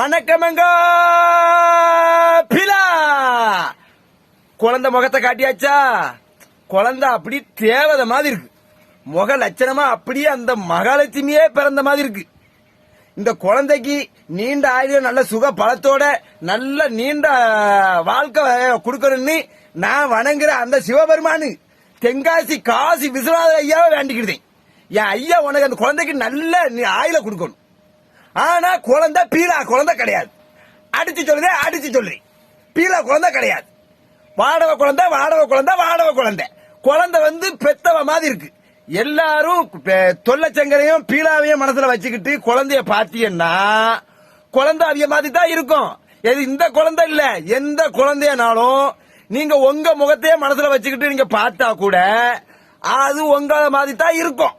வணக்கமங்க! பிலா! குழந்தை முகத்தை காட்டியாச்சா? குழந்த அப்படி தேவதை மாதிரி இருக்கு. முக லட்சணமா அப்படியே அந்த மகாலட்சுமியே பிறந்த மாதிரி இருக்கு. இந்த குழந்தைக்கு நீண்ட ஆயுள் நல்ல சுக பலத்தோட நல்ல நீண்ட வாழ்க்கை கொடுக்கணும்னு நான் வணங்குற அந்த சிவபெருமானு. தென்காசி காசி விஸ்வநாதர் ஐயாவை வேண்டிக்கிட்டேன். என் ஐயா உனக்கு அந்த குழந்தைக்கு நல்ல நீ ஆயுள கொடுக்கணும். ஆனா குழந்தை பீலா குழந்தை கிடையாது. அடிச்சு சொல்லுது அடிச்சு சொல்லு. பீலா குழந்தை கிடையாது. வாடவ குழந்தை வாடவ குழந்தை வாடவ குழந்தை. குழந்தை வந்து பெத்தவ மாதிரி இருக்கு. எல்லாரும் பெ- தொல்லைச்சங்கரையும் பீலாவையும் மனசுல வச்சுக்கிட்டு குழந்தைய பாத்தீங்கன்னா குழந்தை அவிய மாதிரி தான் இருக்கும். எது இந்த குழந்தை இல்ல. எந்த குழந்தையனாலும் நீங்க உங்க முகத்தையே மனசுல வச்சுக்கிட்டு நீங்க பார்த்தா கூட அது உங்க மாதிரி தான் இருக்கும்.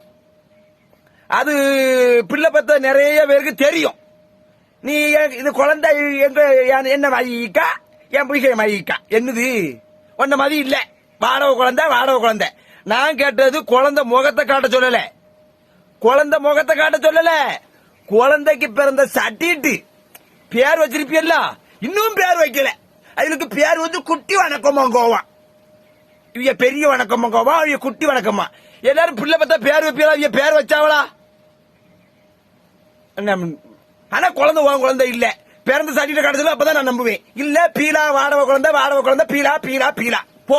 அது பிள்ளை பத்த நிறைய பேருக்கு தெரியும். நீ எ- இது குழந்தை எங்க என்- என்ன மதிக்கா? என் பிள்ளை மதிக்கா? என்னது? ஒன்ன மதி இல்ல. வாடவ குழந்தை வாடவ குழந்தை. நான் கேட்டது குழந்தை முகத்தை காட்ட சொல்லல. குழந்தை முகத்தை காட்ட சொல்லல. குழந்தைக்கு பிறந்த சட்டிட்டு பேர் வச்சிருப்பியல்ல. இன்னும் பேர் வைக்கல. அதுக்கு பேர் வந்து குட்டி வணக்கமா கோவம் இவங்க பெரிய வணக்கமா இவ அவங்க குட்டி வணக்கமா எல்லாரும் பிள்ளை பார்த்தா பேர் வைப்பீங்களா? இவ பேர் வச்சாவளா? ஆனா குழந்தை உன் குழந்தை இல்ல. பிறந்த சட்டிட்டு கிடைச்சது அப்பதான் நான் நம்புவேன். இல்ல பீலா வாடவ குழந்தை வாடவ குழந்தை பீலா பீலா பீலா. போ.